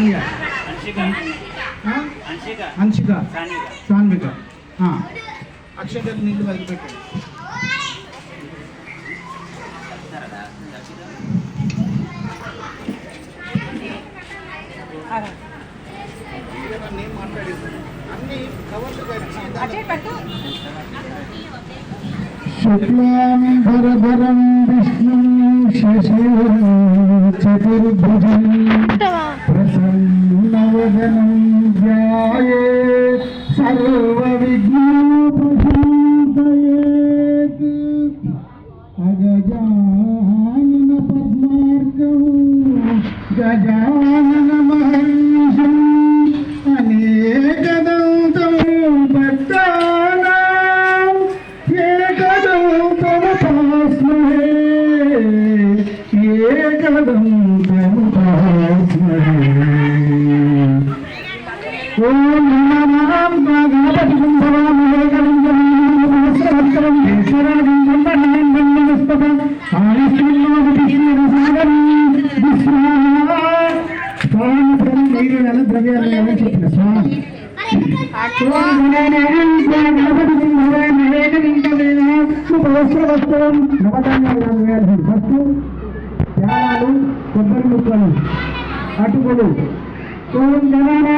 సానియా హన్షిక ఆ? హన్షిక హన్షిక సానిక సాన్విక ఆ. అక్షతలు నీళ్ళు వదిలిపెట్టాడు సరదా హన్షిక నేను మాట్లాడేది అన్ని కవర్లు కట్టి శుక్లాంబరధరం విష్ణుం శశివర్ణం చతుర్భుజం ప్రసన్నవదనం కొబ్బరి ముక్కలు అటుకులు ఓం గణానాం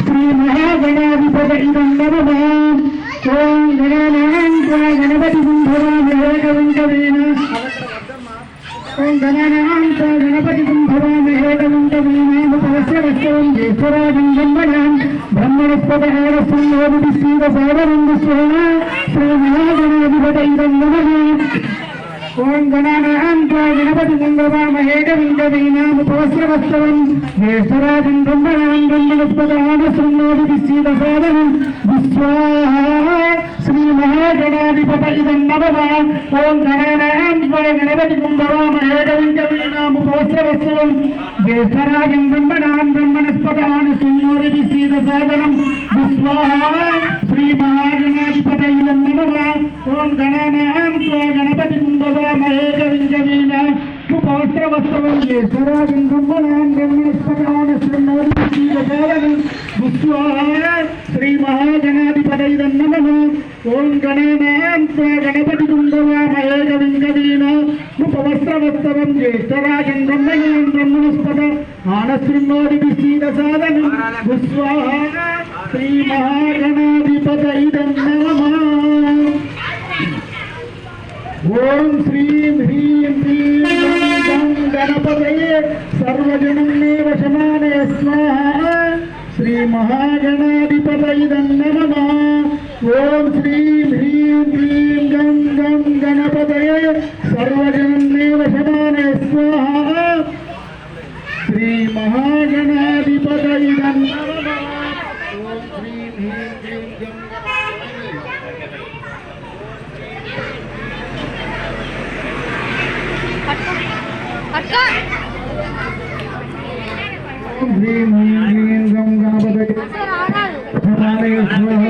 ஸ்ரீ மகாகணாதிபதி நமமாம் ஓம் கணானாம் கணபதி ஓம் கணானாம் கணபதி ஈஸ்வராஜம் பிரம்மணஸ்பதாரசம் ஓபிசீத சாதரந்து சுவாமி గణానాం బ్రహ్మణాం బ్రహ్మణస్పదానస్యం మోదిశీల సాదరంగ స్వాహ శ్రీ మహాగణాధిపత ఓం గణానాం గణపతి గంగవామహేకవింగవీనాముపవస్రవస్తవం జ్యేష్ఠరాజం బ్రహ్మణాం విశ్వాహ ఇదం ఓం గణపతి జ్యేష్ఠరాజం బ్రహ్మణాం విశ్వాహ శ్రీ మహాగణాధిపత ఇదం నమః ఓం గణానాం త్వా గణపతి కుంభవామహేకవింగవీన ఉపవస్త్రవస్త్రవం జ్యేష్ఠరాజం బ్రహ్మణాం బ్రహ్మణస్పదానశృణోదిశీలసాదనం శ్రీ నమః ఓం గణానాం త్వా గణపతి కుంభవామహేకవింగవీన ఉపవస్త్రవస్త్రవం జ్యేష్ఠరాజం బ్రహ్మయం బ్రహ్మణస్పద ఆనశృణోదిశీలసాదనం విశ్వాహ శ్రీ మహాగణాధిపత ఇదం నమః ఓం శ్రీం హ్రీం హ్రీం గం గణపతయే సర్వజనం మే వశమానే స్వాహ శ్రీ మహాగణాధిపత ఇదం నమ ओम श्रीं ह्रीं क्लीं गं गं गणपतये सर्वजनमेव शमाने स्वाहा। श्रीमहागणाधिपतयिदम् ओम श्रीं ह्रीं क्लीं ह्रीं क्लीं गं गणपतये। शमाने स्वाहा।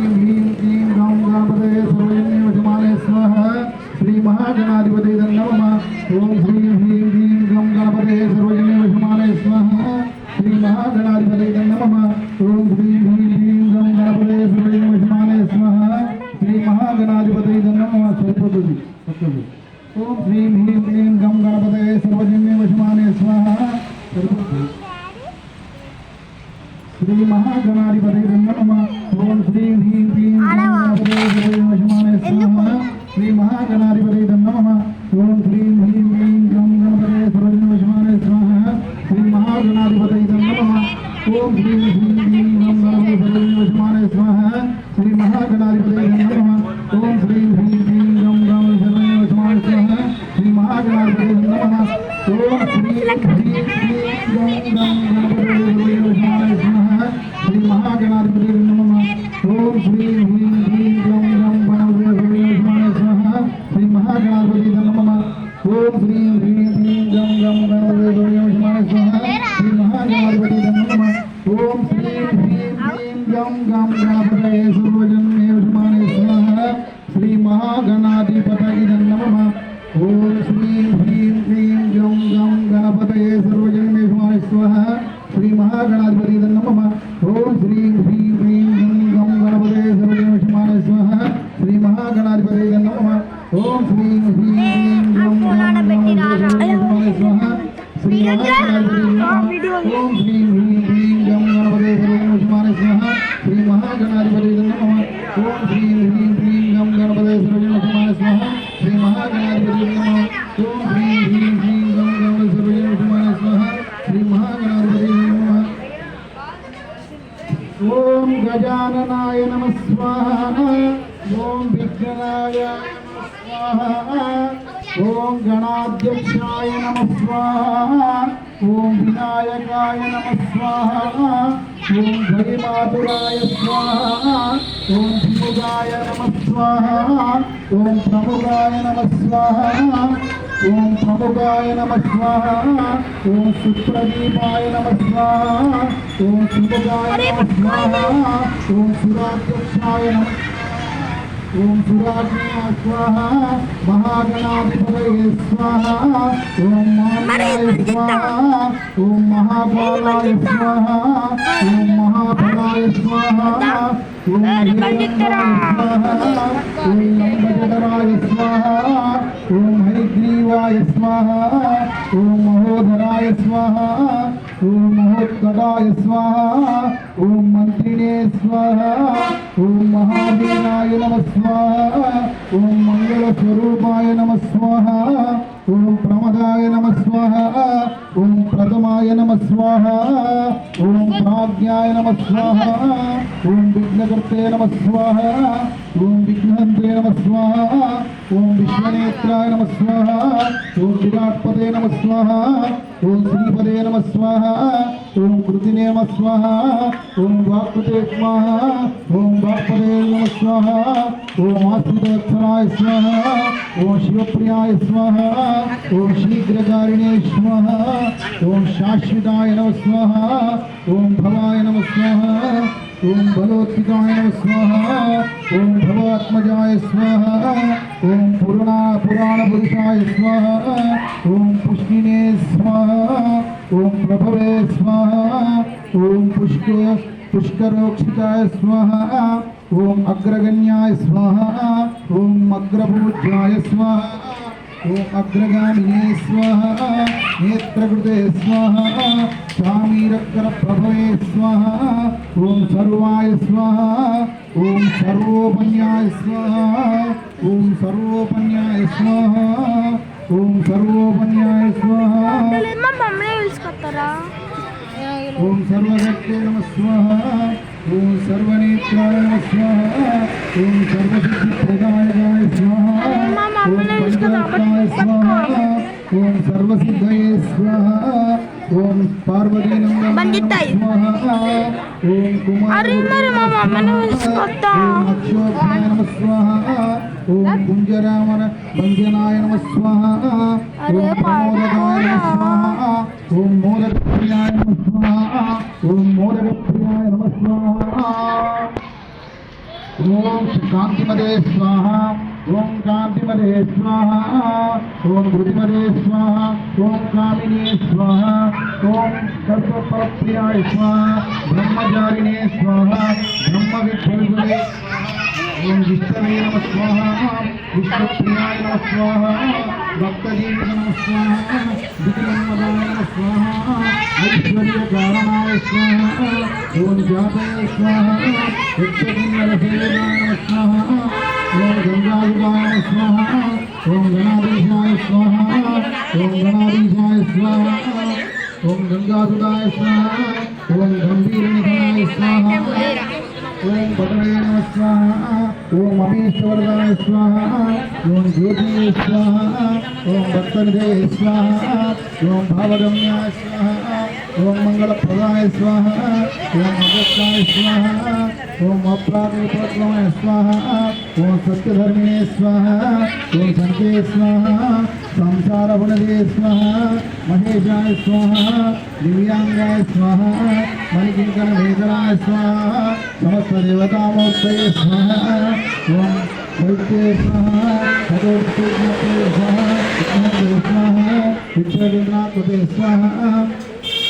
శ్రీ మహాగణాధిపతి నమ ఓం శ్రీ హ్రీం క్లీం శ్రీ మహాగణాధిపతి నమ ఓం శ్రీం श्री महागणाधिपति नम ओम श्री శ్రీ మహాగణాధిపతి నమః ఓం శ్రీం హ్రీం క్లీం గం గం గణపతయే సర్వజన్మే స్వాహ శ్రీ మహాగణాధిపతి నమః ఓం శ్రీం హ్రీం క్లీం గం గం గణపతయే స్వాహ శ్రీ మహాగణాధిపతి నమః ఓం ఓం గజాననాయ నమ స్వాహ. ఓం విఘ్నాయ నమ స్వాహ. ఓం గణాధ్యక్షాయ నమ స్వాహ. ఓం వినాయకాయ నమ స్వాహ. ఓం ధరిమాతురాయ స్వాహ. ఓం ధిముగాయ నమ స్వాహ. ఓం ప్రముగాయ నమ స్వాహ. ఓం ప్రముఖాయ నమ స్వాహ. ఓం సుప్రదీపాయ నమ స్వాహ. ఓం శుభగాయ నమ స్వాహ. ఓం సురాధ్యక్షాయ నమ ओम सुराग्ने स्वाहा महागणाधिपतये स्वाहा ओम मानवाय स्वाहा ओम महापालाय स्वाहा ओम महाफलाय स्वाहा ओम स्वाहा ओम हरिग्रीवाय स्वाहा ओम महोदराय स्वाहा ఓం మహోదరాయ స్వాహ ఓం మహోత్కటాయ స్వాహ ఓం మంత్రిణే స్వాహ ఓం మహావీరాయ నమ స్వాహ ఓం మంగళ స్వరూపాయ నమ స్వాహ ఓం ప్రమదాయ నమ స్వాహ ఓం ప్రథమాయ నమ స్వాహ ఓం ప్రాజ్ఞాయ నమ స్వాహ ఓం విఘ్నకర్తే నమ స్వాహ ఓం విఘ్నహంతే నమ స్వాహ ఓం విశ్వనేత్రాయ నమ స్వాహ ఓం విరాట్పదే నమ స్వాహ ఓం శ్రీపదే నమ స్వాహ ఓం కృతినే నమ స్వాహ ఓం వాక్పదే స్వాహ ఓం వాక్పదే నమ స్వాహ ఓం ఆశ్రితవత్సరాయ స్వాహ ఓం శివప్రియాయ స్వాహ ఓం శీఘ్రకారిణే స్వాహ ఓం శాశ్వతాయ నమ స్వాహ ఓం భవాయ నమ స్వాహ ఓం బలోత్తికాయ స్వాహ ఓం భవాత్మజాయ స్వాహ ఓం పురాణ పురాణ పురుషాయ స్వాహ ఓం పుష్కినే స్వాహ ఓం ప్రభవే స్వాహ ఓం పుష్క పుష్కరోక్షితాయ స్వాహ ఓం అగ్రగణ్యాయ స్వాహ ఓం అగ్రపూజ్యాయ స్వాహ. ॐ अग्रगामिने स्वाहा नेत्रकृते स्वाहा स्वामीरक्षणप्रभवे स्वाहा ॐ सर्वाय स्वाहा ॐ सर्वोपन्याय स्वाहा ॐ सर्वोपन्याय स्वाहा ॐ सर्वोपन्याय स्वाहा। ॐ सर्वशक्ते नमः स्वाहा। ఓం సర్వశక్తే నమ స్వాహ ఓం సర్వనేత్రాయ నమ స్వాహ ఓం సర్వసిద్ధిప్రదాయకాయ స్వాహ ఓం సర్వసిద్ధయే స్వాహ ఓం బంధితాయి. స్వాహ ఓం కుమార. ఓం అక్షోభ్యాయ నమ స్వాహ ఓం కుంజరామన భంజనాయ నమ స్వాహ ఓం ప్రమోదకాయ నమ స్వాహ ओम मूरगप्रियाय नमः स्वाहा ओम मूरगप्रियाय नमः स्वाहा ओम सुकांति स्वाहा ओम कांति स्वाहा ओम ऋति स्वाहा ओम कामिनी स्वाहा ओम सत्य स्वाहा ब्रह्म स्वाहा ब्रह्मभिर् खिलगुले ఓం విష్ణవే నమ స్వాహ. విష్ణుప్రియాయ నమ స్వాహ. భక్తజీవిత నమ స్వాహ. విజయన్మదాయ నమ స్వాహ. ఐశ్వర్యకారణాయ స్వాహ. ఓం జాతయ స్వాహ. నమ స్వాహ. ఓం గంగాయుగాయ నమ స్వాహ. ఓం గణాధీశాయ స్వాహ. ఓం గణాధీశాయ స్వాహ. ఓం గంగాధుడాయ స్వాహ. ఓం గంభీరనిధనాయ స్వాహ. ओम भद्रे स्वाहा ओम अमीश्वरदाय स्वाहा ओम ज्योति स्वाहा ओम भक्तदेव स्वाहा ओम भावगम्या स्वाहा ओम मंगल प्रदाय स्वाहा, ओम अगस्ताय स्वाहा, ओम अप्रारूपत्वय स्वाहा, ओम सत्य सत्यधर्मिणे स्वाहा, ओम शंके स्वाहा संसार भुनदे स्वाहा, महेशाय स्वाहा, दिव्यांगाय स्वाहा मणिकिङ्कणवेदनाय स्वाहा, समस्तदेवतामूर्तये स्वाहा, ओम वैद्ये स्वाहा चतुर्थे स्वाहा स्वाहा विच्छेदिना स्वाहा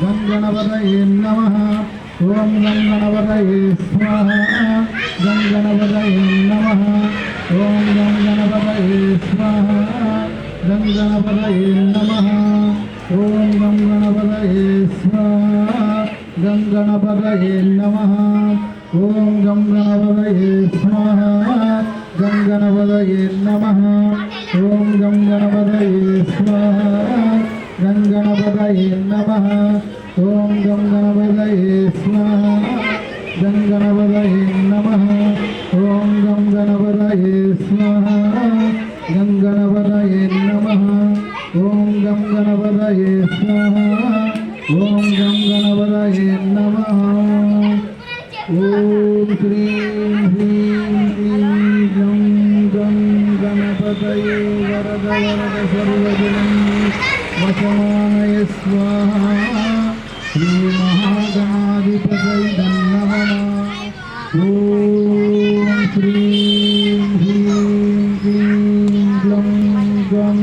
గం గణపతయే స్వాహ ఓం గం గణపతయే స్వాహ గం గణపతయే నమః ఓం గం గణపతయే స్వాహ గం గణపతయే నమః ఓం గం గణపతయే స్వాహ గం గణపతయే నమః ఓం గం గణపతయే స్వాహ గం గణపతయే నమః ఓం గం గణపతయే స్వాహ गङ्गणपदये नमः ॐ गङ्गणपदये स्मः गङ्गणपदये नमः ॐ गङ्गणपदये स्मः गङ्गणपदये नमः ॐ गङ्गणपदये स्मः ॐ गङ्गणपदये नमः ॐ श्रीं ह्रीं ह्रीं गं गं गणपतये वरद वरद सर्वजनम् వశమాయ స్వాహ శ్రీ మహాగణాధిపతి నమ ఓం శ్రీం హ్రీం క్లీం గ్లం గం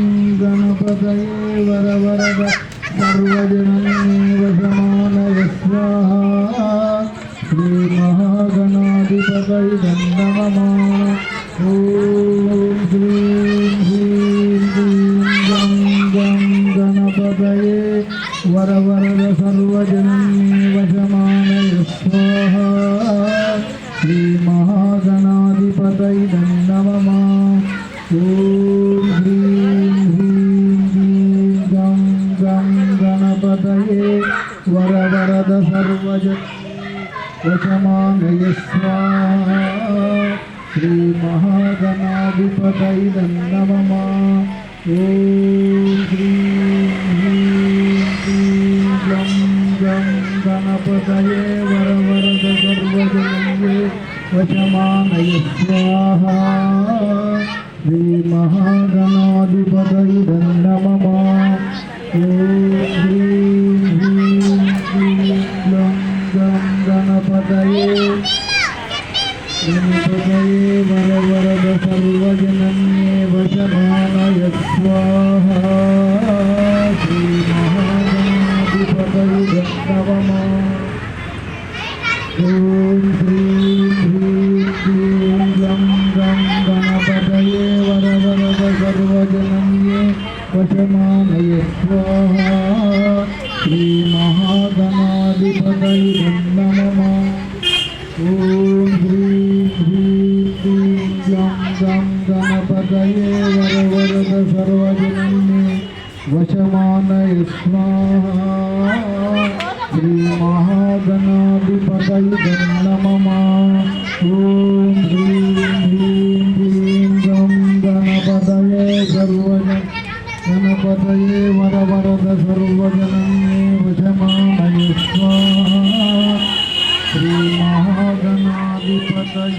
श्रीमहागणाधिपतये गणाधिपतैरन्नमः गणये वशमानय स्वाहा श्रीमहागणाधिपतये नमः ॐ ह्रीं ह्रीं ह्रीं गं गं गणपतये स्वाहा గణపతయే వర వరద సర్వజనన్యే వశమానయ స్వాహ శ్రీ మహాగణాధిపతయ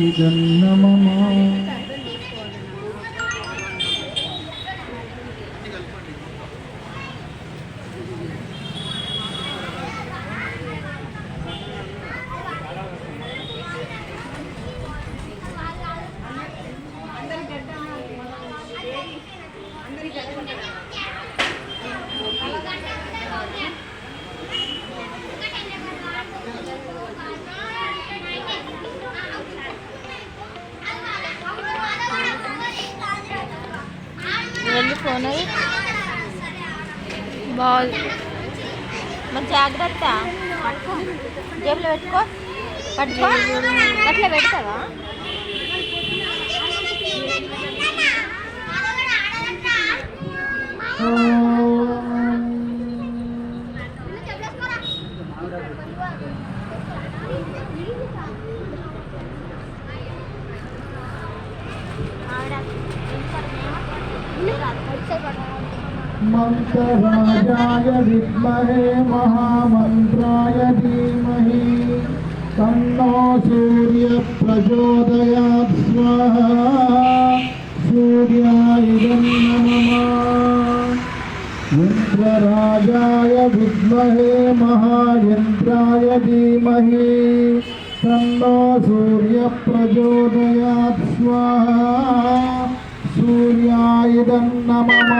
వెళ్ళిపోయినాయి బాల్ మరి జాగ్రత్త. పట్టుకో జేబులో పెట్టుకో. పట్టుకో. అట్లా పెడతావా? మంత్రరాజాయ విద్మహే మహామంత్రాయ ధీమహి తన్నో సూర్య ప్రచోదయాత్ స్వాహా సూర్యాయ యంత్రరాజాయ విద్మహే మహాయంత్రాయ ధీమహి తన్నో సూర్య ప్రచోదయాత్ స్వాహా సూర్యాయ నమః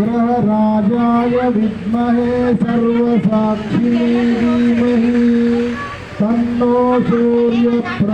ग्रहराजा विद्महे सर्वसाक्षिणी धीमहि। तन्नो सूर्यप्रचोदयात्।